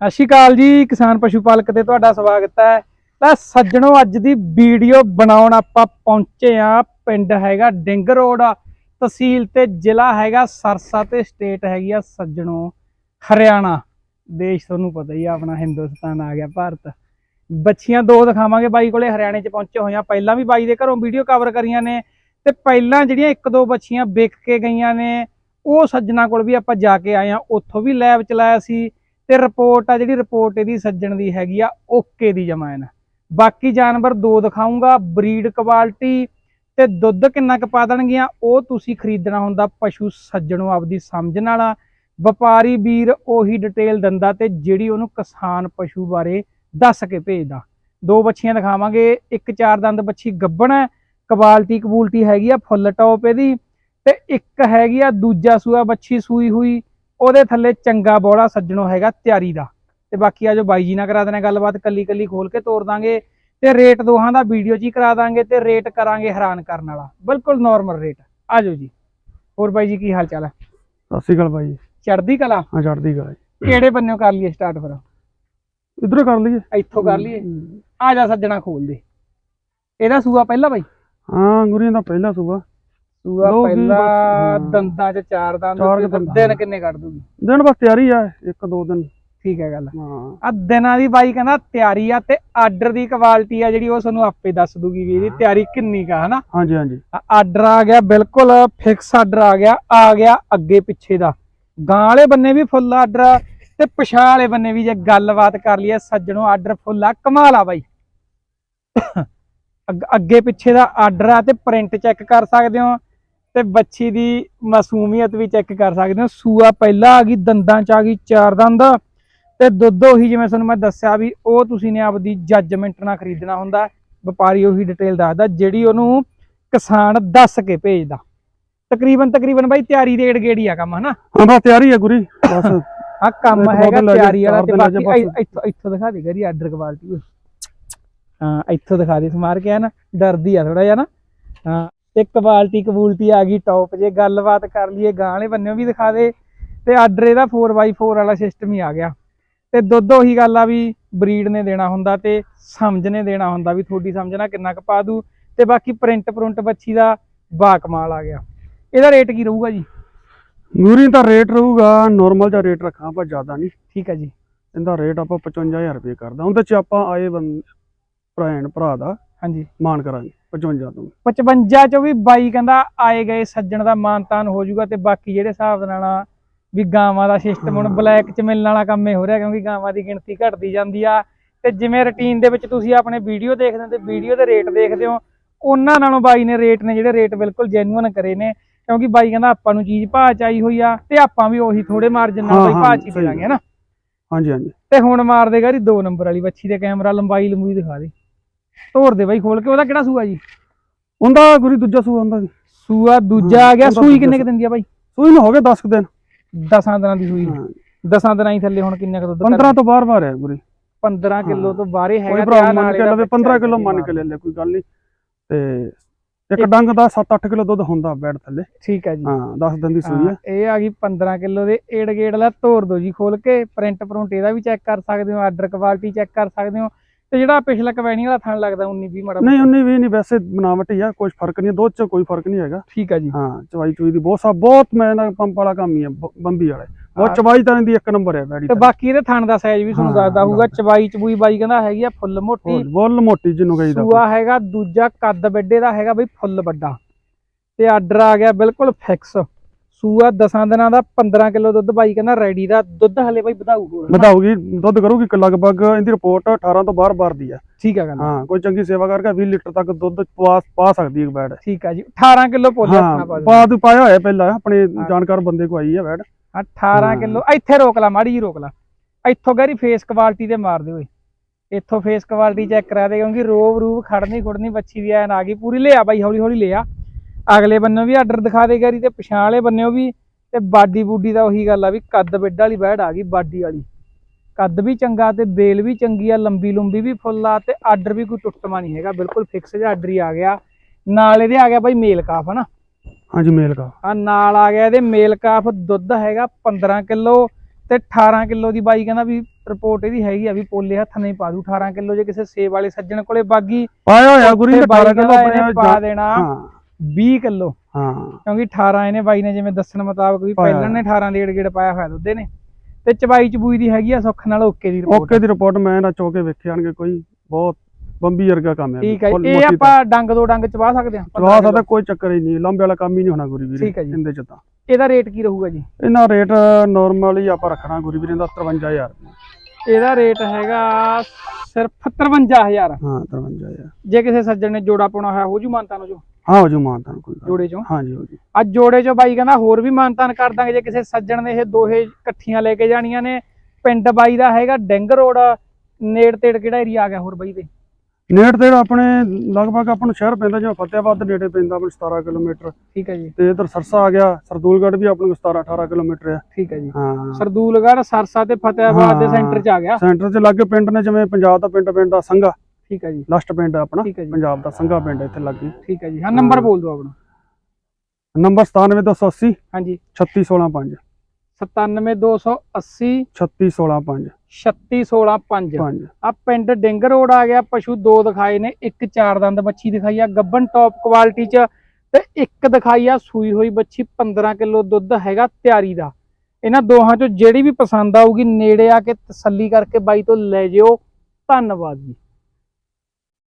ਸਤਿ ਸ਼੍ਰੀ ਅਕਾਲ ਜੀ, ਕਿਸਾਨ ਪਸ਼ੂ ਪਾਲਕ ਤੇ ਤੁਹਾਡਾ ਸਵਾਗਤ ਹੈ। ਤਾਂ ਸੱਜਣੋ, ਅੱਜ ਦੀ ਵੀਡੀਓ ਬਣਾਉਣ ਆਪਾਂ ਪਹੁੰਚੇ ਆ ਪਿੰਡ ਹੈਗਾ ਡਿੰਗ ਰੋਡ ਤਹਿਸੀਲ ਤੇ ਜ਼ਿਲ੍ਹਾ ਹੈਗਾ ਸਰਸਾ ਤੇ ਸਟੇਟ ਹੈਗੀ ਆ ਸੱਜਣੋ, ਹਰਿਆਣਾ। ਦੇਸ਼ ਤੁਹਾਨੂੰ ਪਤਾ ਹੀ ਆ, ਆਪਣਾ ਹਿੰਦੁਸਤਾਨ ਆ ਗਿਆ, ਭਾਰਤ। ਬੱਚੀਆਂ ਦੋ ਦਿਖਾਵਾਂਗੇ ਬਾਈ ਕੋਲੇ, ਹਰਿਆਣੇ ਚ ਪਹੁੰਚੇ ਹੋਏ ਆ। ਪਹਿਲਾਂ ਵੀ ਬਾਈ ਦੇ ਘਰੋਂ ਵੀਡੀਓ ਕਵਰ ਕਰੀਆਂ ਨੇ ਤੇ ਪਹਿਲਾਂ ਜਿਹੜੀਆਂ ਇੱਕ ਦੋ ਬੱਚੀਆਂ ਵਿਕ ਕੇ ਗਈਆਂ ਨੇ, ਉਹ ਸੱਜਣਾ ਕੋਲ ਵੀ ਆਪਾਂ ਜਾ ਕੇ ਆਏ ਆ। ਉੱਥੋਂ ਵੀ ਲੈਬ ਚਲਾਇਆ ਸੀ। ਤੇ ਰਿਪੋਰਟ ਆ, ਜਿਹੜੀ ਰਿਪੋਰਟ ਇਹਦੀ ਸੱਜਣ ਦੀ ਹੈਗੀ ਆ, ਓਕੇ ਦੀ ਜਮਾਇਨ ਬਾਕੀ ਜਾਨਵਰ ਦੋ ਦਿਖਾਉਂਗਾ ਬਰੀਡ ਕੁਆਲਿਟੀ ਤੇ ਦੁੱਧ ਕਿੰਨਾ ਕੁ ਪਾ ਦੇਣਗੀਆਂ, ਉਹ ਤੁਸੀਂ ਖਰੀਦਣਾ ਹੁੰਦਾ ਪਸ਼ੂ ਸੱਜਣੋ ਆਪਦੀ ਸਮਝ ਨਾਲ। ਵਪਾਰੀ ਵੀਰ ਉਹੀ ਡਿਟੇਲ ਦਿੰਦਾ ਤੇ ਜਿਹੜੀ ਉਹਨੂੰ ਕਿਸਾਨ ਪਸ਼ੂ ਬਾਰੇ ਦੱਸ ਕੇ ਭੇਜਦਾ। ਦੋ ਬੱਚੀਆਂ ਦਿਖਾਵਾਂਗੇ, ਇੱਕ ਚਾਰ ਦੰਦ ਬੱਚੀ ਗੱਬਣ ਹੈ ਕਵਾਲਟੀ ਕਬੂਲਟੀ ਹੈਗੀ ਆ, ਫੁੱਲ ਟੌਪ ਇਹਦੀ ਤੇ ਇੱਕ ਹੈਗੀ ਆ, ਦੂਜਾ ਸੂਆ ਬੱਚੀ ਸੂਈ ਹੋਈ। ਉਹਦੇ ਥੱਲੇ ਚੰਗਾ ਬੋੜਾ ਸੱਜਣੋ ਹੈਗਾ ਤਿਆਰੀ ਦਾ। ਤੇ ਬਾਕੀ ਆ ਜੋ ਬਾਈ ਜੀ ਨਾਲ ਕਰਾ ਦੇਣਾ ਗੱਲਬਾਤ ਕੱਲੀ ਕੱਲੀ ਖੋਲ ਕੇ ਤੋਰ ਦਾਂਗੇ ਤੇ ਰੇਟ ਦੋਹਾਂ ਦਾ ਵੀਡੀਓ ਹੀ ਕਰਾ ਦਾਂਗੇ ਤੇ ਰੇਟ ਕਰਾਂਗੇ ਹੈਰਾਨ ਕਰਨ ਵਾਲਾ। ਬਿਲਕੁਲ ਨਾਰਮਲ ਰੇਟ ਆ ਜਾਓ ਜੀ। ਹੋਰ ਬਾਈ ਜੀ ਕੀ ਹਾਲ ਚਾਲ ਹੈ ਸਤਿ ਸ਼੍ਰੀ ਅਕਾਲ ਭਾਈ ਚੜ੍ਹਦੀ ਕਲਾ? ਹਾਂ ਚੜਦੀ ਕਲਾ ਜੀ। ਕਿਹੜੇ ਬੰਨਿਓ ਕਰ ਲਈਏ ਸਟਾਰਟ ਫਿਰ? ਇਧਰੋਂ ਕਰ ਲਈਏ। ਇੱਥੋਂ ਕਰ ਲਈਏ? ਆ ਜਾ ਸੱਜਣਾ ਖੋਲ ਦੇ। ਇਹਦਾ ਸੂਆ ਪਹਿਲਾ ਬਾਈ? ਹਾਂ ਅੰਗੂਰੀਆਂ ਦਾ ਪਹਿਲਾ ਸੂਆ। ਸੂਆ ਲਓ ਵੀ ਪਹਿਲਾ ਬਸ, ਹਾਂ। ਦੰਦਾਂ 'ਚ ਚਾਰ ਦੰਦ ਚਾਰ ਤੇ ਕੁ ਦੰਦ, ਦਿਨ ਹਾਂ। ਕਿੰਨੇ ਕੱਢ ਦੂਗੀ? ਦਿਨ ਬਸ ਤਿਆਰੀ ਆ ਇੱਕ ਦੋ ਦਿਨ। ਠੀਕ ਹੈ ਗੱਲ। ਹਾਂ। ਆ ਦਿਨਾਂ ਦੀ ਬਾਈ ਕਹਿੰਦਾ ਤਿਆਰੀ ਆ ਤੇ ਆਰਡਰ ਦੀ ਕੁਆਲਿਟੀ ਆ ਜਿਹੜੀ ਉਹ ਤੁਹਾਨੂੰ ਆਪੇ ਦੱਸ ਦੂਗੀ ਵੀ ਇਹਦੀ ਤਿਆਰੀ ਕਿੰਨੀ ਕਾ ਹਨਾ? ਹਾਂਜੀ ਹਾਂਜੀ। ਆਰਡਰ ਆ ਗਿਆ ਬਿਲਕੁਲ ਫਿਕਸ ਆਰਡਰ ਆ ਗਿਆ ਆ ਗਿਆ ਅੱਗੇ ਪਿੱਛੇ ਦਾ। ਗਾਂ ਵਾਲੇ ਬੰਨੇ ਵੀ ਫੁੱਲ ਆਰਡਰ ਤੇ ਪਿਛਾਂ ਵਾਲੇ ਬੰਨੇ ਵੀ ਜੇ ਗੱਲਬਾਤ ਕਰ ਲਈਏ ਸੱਜਣੋਂ ਆਰਡਰ ਫੁੱਲ ਆ ਕਮਾਲ ਆ ਬਾਈ। ਅੱਗ- ਅੱਗੇ ਪਿੱਛੇ ਦਾ ਆਰਡਰ ਆ ਤੇ ਪ੍ਰਿੰਟ ਚੈੱਕ ਕਰ ਸਕਦੇ ਹੋ। ਤੇ ਬੱਚੀ ਦੀ ਮਾਸੂਮੀਅਤ ਵੀ ਚੈੱਕ ਕਰ ਸਕਦੇ ਹੋ। ਸੂਆ ਪਹਿਲਾਂ ਆ ਗਈ ਦੰਦਾਂ ਚ ਆ ਗਈ ਚਾਰ ਦੰਦ। ਤੇ ਦੁੱਧ ਉਹੀ ਜਿਵੇਂ ਤੁਹਾਨੂੰ ਮੈਂ ਦੱਸਿਆ ਵੀ ਉਹ ਤੁਸੀਂ ਨੇ ਆਪਦੀ ਜੱਜਮੈਂਟ ਨਾਲ ਖਰੀਦਣਾ ਹੁੰਦਾ। ਵਪਾਰੀ ਉਹੀ ਡਿਟੇਲ ਦੱਸਦਾ ਜਿਹੜੀ ਉਹਨੂੰ ਕਿਸਾਨ ਦੱਸ ਕੇ ਭੇਜਦਾ। ਤਕਰੀਬਨ ਤਕਰੀਬਨ ਬਾਈ ਤਿਆਰੀ ਦੇ ਗੇੜੀ ਆ ਕੰਮ ਹਨਾ? ਹਾਂ ਬਸ ਤਿਆਰੀ ਆ ਗੁਰੀ ਬਸ। ਆ ਕੰਮ ਹੈਗਾ ਤਿਆਰੀ ਵਾਲਾ ਤੇ ਬਾਕੀ ਇੱਥੋਂ ਇੱਥੋਂ ਦਿਖਾ ਦੇ ਗਰੀ ਆਰਡਰ ਕੁਆਲਿਟੀ ਹਾਂ ਇੱਥੋਂ ਦਿਖਾ ਦੇ ਸਮਾਰ ਕੇ ਆ ਨਾ? ਡਰਦੀ ਆ ਥੋੜਾ ਜਿਹਾ ਨਾ। ਹਾਂ। ਤੇ ਕੁਆਲਿਟੀ ਕਬੂਲਟੀ ਆ ਗਈ ਟੌਪ ਜੇ ਗੱਲਬਾਤ ਕਰ ਲਈਏ ਗਾਂ ਵਾਲੇ ਬੰਨਿਓ ਵੀ ਦਿਖਾ ਦੇ। ਤੇ ਆਰਡਰ ਇਹਦਾ 4x4 ਵਾਲਾ ਸਿਸਟਮ ਹੀ ਆ ਗਿਆ। ਤੇ ਦੁੱਧ ਉਹੀ ਗੱਲ ਆ ਵੀ ਬਰੀਡ ਨੇ ਦੇਣਾ ਹੁੰਦਾ ਤੇ ਸਮਝ ਨੇ ਦੇਣਾ ਹੁੰਦਾ ਵੀ ਤੁਹਾਡੀ ਸਮਝ ਨਾਲ ਕਿੰਨਾ ਕੁ ਪਾ ਦੂ ਤੇ ਬਾਕੀ ਪ੍ਰਿੰਟ ਪ੍ਰਿੰਟ ਬੱਚੀ ਦਾ ਬਾ ਕਮਾਲ ਆ ਗਿਆ। ਇਹਦਾ ਰੇਟ ਕੀ ਰਹੂਗਾ ਜੀ? ਅੰਗੂਰੀ ਦਾ ਰੇਟ ਰਹੂਗਾ ਨਾਰਮਲ ਜਿਹਾ ਰੇਟ ਰੱਖਾਂ ਆਪਾਂ ਜ਼ਿਆਦਾ ਨਹੀਂ। ਠੀਕ ਹੈ ਜੀ। ਇਹਦਾ ਰੇਟ ਆਪਾਂ 55000 ਰੁਪਏ ਕਰਦਾ। ਉਹਦੇ ਚ ਆਪਾਂ ਆਏ ਬੰਦ ਭੈਣ ਭਰਾ ਦਾ ਹਾਂਜੀ। ਮਾਨ ਕਰਾਂਗੇ। 55 ਤੋਂ। 55 ਚੋਂ ਵੀ ਬਾਈ ਕਹਿੰਦਾ ਆਏ ਗਏ ਸੱਜਣ ਦਾ ਮਾਨਤਾਨ ਹੋ ਜਾਊਗਾ ਤੇ ਬਾਕੀ ਜਿਹੜੇ ਹਿਸਾਬ ਨਾਲ ਵੀ ਗਾਵਾਂ ਦਾ ਸਿਸਟਮ ਹੁਣ। ਬਲੈਕ ਚ ਮਿਲਣ ਵਾਲਾ ਕੰਮ ਹੀ ਹੋ ਰਿਹਾ ਕਿਉਂਕਿ ਗਾਵਾਂ ਦੀ ਗਿਣਤੀ ਘਟਦੀ ਜਾਂਦੀ ਆ। ਤੇ ਜਿਵੇਂ ਰੁਟੀਨ ਦੇ ਵਿੱਚ ਤੁਸੀਂ ਆਪਣੇ ਵੀਡੀਓ ਦੇਖਦੇ ਹੋ ਤੇ ਵੀਡੀਓ ਦੇ ਰੇਟ ਦੇਖਦੇ ਹੋ ਉਹਨਾਂ ਨਾਲੋਂ ਬਾਈ ਨੇ ਰੇਟ ਨੇ ਜਿਹੜੇ ਰੇਟ ਬਿਲਕੁਲ ਜੈਨੂਅਨ ਕਰੇ ਨੇ। ਕਿਉਂਕਿ ਬਾਈ ਕਹਿੰਦਾ ਆਪਾਂ ਨੂੰ ਚੀਜ਼ ਭਾਅ ਚ ਆਈ ਹੋਈ ਆ ਤੇ ਆਪਾਂ ਵੀ ਉਹੀ ਥੋੜੇ ਮਾਰਜਨ ਨਾਲ ਬਾਈ ਭਾਅ ਚ ਦੇਵਾਂਗੇ ਹਨਾ? ਹਾਂਜੀ ਹਾਂਜੀ। ਤੇ ਹੁਣ ਮਾਰ ਦੇਗਾ ਜੀ 2 ਨੰਬਰ ਵਾਲੀ ਬੱਚੀ ਦੇ ਕੈਮਰਾ ਲੰਬਾਈ ਲੰਬੂਈ ਦਿਖਾ ਦੇ। ਤੋੜ ਦੇ ਬਾਈ ਖੋਲ ਕੇ ਉਹਦਾ ਕਿਹੜਾ ਸੂਆ ਜੀ? ਉਹਦਾ ਗੁਰੀ ਦੂਜਾ ਸੂਆ ਹੁੰਦਾ ਜੀ। ਸੂਆ ਦੂਜਾ ਆ ਗਿਆ ਸੂਈ ਕਿੰਨੇ ਕ ਦਿੰਦੀ ਆ ਬਾਈ? ਸੂਈ ਨੂੰ ਹੋ ਗਏ 10 ਦਿਨ। ਦਸਾਂ ਦਿਨਾਂ ਦੀ ਸੂਈ। ਹਾਂ। 10 ਦਿਨਾਂ ਹੀ ਥੱਲੇ ਹੁਣ ਕਿੰਨੇ ਕ ਦੁੱਧ 15 ਤੋਂ ਬਾਹਰ ਬਾਹਰ ਹੈ ਗੁਰੀ। 15 ਕਿਲੋ। ਤੋਂ ਬਾਹਰੇ ਕੋਈ ਹੈਗਾ ਭਰਾ ਆਹ ਮੰਨ ਕੇ ਇਹਦਾ ਲਵੇ ਬੱਚਾ 15 ਕਿਲੋ ਮੰਨ ਕੇ ਲੈ ਲੈ ਕੋਈ ਗੱਲ ਨਹੀਂ। ਤੇ ਇੱਕ ਡੰਗ ਦਾ 7-8 ਕਿਲੋ ਦੁੱਧ ਹੁੰਦਾ ਬੈਡ ਥੱਲੇ। ਠੀਕ ਹੈ ਜੀ। ਹਾਂ 10 ਦਿਨ ਦੀ ਸੂਈ ਹਾਂ, ਹੈ ਇਹ ਆ ਗਈ 15 ਕਿਲੋ ਦੇ ਏੜ ਗੇੜ ਲਾ ਤੋੜ ਦੋ ਜੀ ਖੋਲ ਕੇ ਪ੍ਰਿੰਟ ਪ੍ਰਿੰਟ ਇਹਦਾ ਵੀ ਚੈੱਕ ਕਰ ਸਕਦੇ ਹੋ ਆਰਡਰ ਕੁਆਲਿਟੀ ਚੈੱਕ ਕਰ ਸਕਦੇ ਹੋ। ਤੇ ਜਿਹੜਾ ਪਿਛਲਾ ਕਵੈਣੀ ਵਾਲਾ ਥਣ ਲੱਗਦਾ 19 20 ਮੜਾ ਨਹੀਂ 19 20 ਨਹੀਂ ਵੈਸੇ ਬਣਾਵਟ ਹੀ ਆ ਕੋਈ ਫ਼ਰਕ ਨਹੀਂ ਦੁੱਧ ਚ ਕੋਈ ਫ਼ਰਕ ਨਹੀਂ ਹੈਗਾ। ਠੀਕ ਹੈ ਜੀ। ਹਾਂ ਚਵਾਈ ਚੁਈ ਦੀ ਬਹੁਤ ਸਾ ਬਹੁਤ ਮੈਂ ਨਾ ਪੰਪ ਵਾਲਾ ਕੰਮ ਹੀ ਆ ਬੰਬੀ ਵਾਲੇ। ਬਹੁਤ ਹਾਂ। ਚਵਾਈ ਤਾਂ ਇਹਦੀ ਇੱਕ ਨੰਬਰ ਹੈ ਬੈੜੀ ਤੇ ਬਾਕੀ ਇਹਦੇ ਥਣ ਦਾ ਸਾਈਜ਼ ਵੀ ਤੁਹਾਨੂੰ ਦੱਸਦਾ ਹੋਊਗਾ। ਚਵਾਈ ਚਬੂਈ ਬਾਈ ਕਹਿੰਦਾ ਹੈਗੀ ਆ ਫੁੱਲ ਮੋਟੀ। ਬੁੱਲ ਮੋਟੀ ਜਿਹਨੂੰ ਕਹੀਦਾ। ਸੂਆ ਹੈਗਾ ਦੂਜਾ ਕੱਦ ਵੱਡੇ ਦਾ ਹੈਗਾ ਬਈ ਫੁੱਲ ਵੱਡਾ। ਤੇ ਆਰਡਰ ਆ ਗਿਆ ਬਿਲਕੁਲ ਫਿਕਸ ਸੂਆ 10 ਦਿਨਾਂ ਦਾ 15 ਕਿਲੋ ਦੁੱਧ ਬਾਈ ਕਹਿੰਦਾ ਰੈਡੀ ਦਾ ਦੁੱਧ ਹਲੇ ਬਾਈ ਵਧਾਊ ਹੋਰ? ਵਧਾਊਗੀ ਦੁੱਧ ਕਰੂਗੀ ਲਗਭਗ ਇਹਦੀ ਰਿਪੋਰਟ 18 ਤੋਂ ਬਾਹਰ ਬਾਹਰ ਦੀ ਹੈ ਠੀਕ ਆ ਗੱਲ ਹਾਂ ਕੋਈ ਚੰਗੀ ਸੇਵਾ ਕਰਕੇ 20 ਲੀਟਰ ਤੱਕ ਦੁੱਧ ਪਾ ਪਾ ਸਕਦੀ ਹੈ ਬੈੜ ਠੀਕ ਆ ਜੀ 18 ਕਿਲੋ ਪੋਲਿਆ ਹਾਂ ਆਪਣਾ ਪਾ ਦਿਓ। ਪਾ ਤੂੰ ਪਾਇਆ ਹੋਇਆ ਪਹਿਲਾਂ ਆਪਣੇ। ਜਾਣਕਾਰ ਬੰਦੇ ਕੋ ਆਈ ਹੈ ਬੈੜ 18 ਹਾਂ। ਕਿਲੋ ਇੱਥੇ ਰੋਕ ਲਾ ਮਾੜੀ ਜੀ ਰੋਕ ਲਾ ਇੱਥੋਂ ਗੈਰੀ ਫੇਸ ਕੁਆਲਿਟੀ ਤੇ ਮਾਰ ਦੇ ਓਏ ਇੱਥੋਂ ਫੇਸ ਕੁਆਲਿਟੀ ਚੈੱਕ ਕਰਾ ਦੇ ਕਿਉਂਕਿ ਰੋਬ ਰੂਬ ਖੜਨੀ ਖੁੜਨੀ ਬੱਚੀ ਦੀ ਐਨ ਆ ਗਈ ਪੂਰੀ ਲਿਆ ਬਾਈ ਹੌਲੀ ਹੌਲੀ ਲਿਆ ਅਗਲੇ ਬੰਨੋਂ ਵੀ ਆਰਡਰ ਦਿਖਾ ਦੇ ਗੈਰੀ ਤੇ ਪਛਾਣ ਵਾਲੇ ਬੰਨਿਓ ਵੀ ਤੇ ਬਾਡੀ ਬੂਡੀ ਦਾ ਉਹੀ ਗੱਲ ਆ ਵੀ ਕੱਦ ਬਿੱਡ ਵਾਲੀ ਬੈੜ ਆ ਗਈ ਬਾਡੀ ਵਾਲੀ। ਕੱਦ ਵੀ ਚੰਗਾ ਤੇ ਬੇਲ ਵੀ ਚੰਗੀ ਆ ਲੰਬੀ ਲੰਬੀ ਵੀ ਫੁੱਲ ਆ ਤੇ ਆਰਡਰ ਵੀ ਕੋਈ ਟੁੱਟਮਾ ਨਹੀਂ ਹੈਗਾ ਬਿਲਕੁਲ ਫਿਕਸ ਜਿਹਾ ਆਰਡਰ ਹੀ ਆ ਗਿਆ। ਨਾਲ ਇਹਦੇ ਆ ਗਿਆ ਬਾਈ ਮੇਲ ਕਾਫ ਹਨਾ? ਹਾਂਜੀ ਮੇਲ ਕਾ ਆ ਨਾਲ ਆ ਗਿਆ ਇਹਦੇ ਮੇਲ ਕਾਫ ਦੁੱਧ ਹੈਗਾ 15 ਕਿਲੋ ਤੇ 18 ਕਿਲੋ ਦੀ ਬਾਈ ਕਹਿੰਦਾ ਵੀ ਰਿਪੋਰਟ ਇਹਦੀ ਹੈਗੀ ਆ ਵੀ ਪੋਲੇ ਹੱਥ ਨਹੀਂ ਪਾ ਦੂ 18 ਕਿਲੋ ਜੇ ਕਿਸੇ ਸੇਬ ਵਾਲੇ ਸੱਜਣ ਕੋਲੇ ਬਾਗੀ ਪਾਇਆ ਹੋਇਆ ਗੁਰੀ ਉੱਥੇ ਤੇ ਬਾਈ 18 ਕਿਲੋ ਆਪਣੇ ਪਾ ਦੇਣਾ। ਹਾਂ। 20 ਕਿਲੋ। ਹਾਂ। ਕਿਉਂਕਿ 18 ਇਹਨੇ ਬਾਈ ਨੇ ਜਿਵੇਂ ਦੱਸਣ ਮੁਤਾਬਕ ਵੀ ਪਹਿਲਾਂ ਨੇ 18 ਡੇਢ ਗੇੜ ਪਾਇਆ ਹੋਇਆ ਦੁੱਧੇ ਨੇ ਤੇ ਚਬਾਈ ਚਬੂਈ ਦੀ ਹੈਗੀ ਆ ਸੁੱਖ ਨਾਲ ਓਕੇ ਦੀ ਰਿਪੋਰਟ ਓਕੇ ਦੀ ਰਿਪੋਰਟ ਮੈਂ ਨਾ ਚੋ ਕੇ ਵੇਖੇ ਆਣਗੇ ਕੋਈ ਬਹੁਤ ਬੰਬੀ ਵਰਗਾ ਕੰਮ ਹੈ। ਠੀਕ ਹੈ। ਇਹ ਆਪਾਂ ਡੰਗ ਦੋ ਡੰਗ ਚਵਾ ਸਕਦੇ ਹਾਂ ਚਵਾ ਸਕਦਾ ਕੋਈ ਚੱਕਰ ਹੀ ਨਹੀਂ। ਲੰਬੇ ਵਾਲਾ ਕੰਮ ਹੀ ਨਹੀਂ ਹੋਣਾ ਗੁਰੀ ਵੀਰੇ। ਇਹਦੇ ਚ ਤਾਂ। ਇਹਦਾ ਰੇਟ ਕੀ ਰਹੂਗਾ ਜੀ? ਇਹਨਾਂ ਰੇਟ ਨਾਰਮਲ ਹੀ ਆਪਾਂ ਰੱਖਣਾ ਗੁਰੀ ਵੀਰੇ ਦਾ 53000 ਇਹਦਾ ਰੇਟ ਹੈਗਾ ਸਿਰਫ 53000 ਹਾਂ 53000 ਜੇ ਕਿਸੇ ਸੱਜਣ ਨੇ ਜੋੜਾ ਪਾਉਣਾ ਹੋਇਆ ਹੋ ਜੂ ਮਾਨਤਾਨ ਜੋ। ਹਾਂ ਹੋ ਜੂ ਮਾਨਤਾ ਕੋਈ ਗੱਲ ਜੋੜੇ ਚੋਂ? ਹਾਂਜੀ ਹੋ ਜੀ। ਅੱਜ ਜੋੜੇ ਚੋਂ ਬਾਈ ਕਹਿੰਦਾ ਹੋਰ ਵੀ ਮਾਨਤਾਨ ਕਰ ਦਾਂਗੇ ਜੇ ਕਿਸੇ ਸੱਜਣ ਨੇ ਇਹ ਦੋਹੇ ਇਕੱਠੀਆਂ ਲੈ ਕੇ ਜਾਣੀਆਂ ਨੇ। ਪਿੰਡ ਬਾਈ ਦਾ ਹੈਗਾ ਡਿੰਗ ਰੋਡ ਨੇੜ ਤੇੜ ਕਿਹੜਾ ਏਰੀਆ ਆ ਗਿਆ ਹੋਰ ਬਾਈ ਦੇ? ਨੇੜ ਤੇ ਆਪਣੇ ਲਗਭਗ ਆਪਾਂ ਨੂੰ ਸ਼ਹਿਰ ਪੈਂਦਾ ਜਿਵੇਂ ਫਤਿਆਬਾਦ ਨੇੜੇ ਪੈਂਦਾ ਆਪਣੇ 17 ਕਿਲੋਮੀਟਰ। ਠੀਕ ਹੈ ਜੀ। ਤੇ ਇਧਰ ਸਰਸਾ ਆ ਗਿਆ ਸਰਦੂਲਗੜ੍ਹ ਵੀ ਆਪਣੇ ਨੂੰ 17 18 ਕਿਲੋਮੀਟਰ ਹੈ ਠੀਕ ਹੈ ਜੀ। ਹਾਂ। ਸਰਦੂਲਗੜ੍ਹ ਸਰਸਾ ਤੇ ਫਤਿਆਬਾਦ ਦੇ। ਸੈਂਟਰ 'ਚ ਆ ਗਿਆ। ਸੈਂਟਰ 'ਚ ਲਾਗੇ ਪਿੰਡ ਨੇ ਜਿਵੇਂ ਪੰਜਾਬ ਦਾ ਪਿੰਡ ਪੈਂਦਾ ਸੰਘਾ ਠੀਕ ਹੈ ਜੀ। ਲਾਸਟ ਪਿੰਡ ਆਪਣਾ ਠੀਕ ਹੈ ਜੀ। ਪੰਜਾਬ ਦਾ ਸੰਘਾ ਪਿੰਡ ਇੱਥੇ ਲੱਗੇ ਠੀਕ ਹੈ ਜੀ। ਹਾਂ ਨੰਬਰ। ਬੋਲ ਦਿਓ ਆਪਣਾ। ਨੰਬਰ 97280 ਹਾਂਜੀ। 36165 97280 36165 36165 5 ਆ ਪਿੰਡ ਡਿੰਗ ਰੋਡ ਆ ਗਿਆ ਪਸ਼ੂ ਦੋ ਦਿਖਾਏ ਨੇ ਇੱਕ ਚਾਰ ਦੰਦ ਬੱਚੀ ਦਿਖਾਈ ਆ ਗੱਬਨ ਟੌਪ ਕੁਆਲਿਟੀ ਚ ਤੇ ਇੱਕ ਦਿਖਾਈ ਆ ਸੂਈ ਹੋਈ ਬੱਚੀ 15 ਕਿਲੋ ਦੁੱਧ ਹੈਗਾ ਤਿਆਰੀ ਦਾ। ਇਹਨਾਂ ਦੋਹਾਂ ਚੋਂ ਜਿਹੜੀ ਵੀ ਪਸੰਦ ਆਊਗੀ ਨੇੜੇ ਆ ਕੇ ਤਸੱਲੀ ਕਰਕੇ ਬਾਈ ਤੋਂ ਲੈ ਜਿਓ। ਧੰਨਵਾਦ ਜੀ।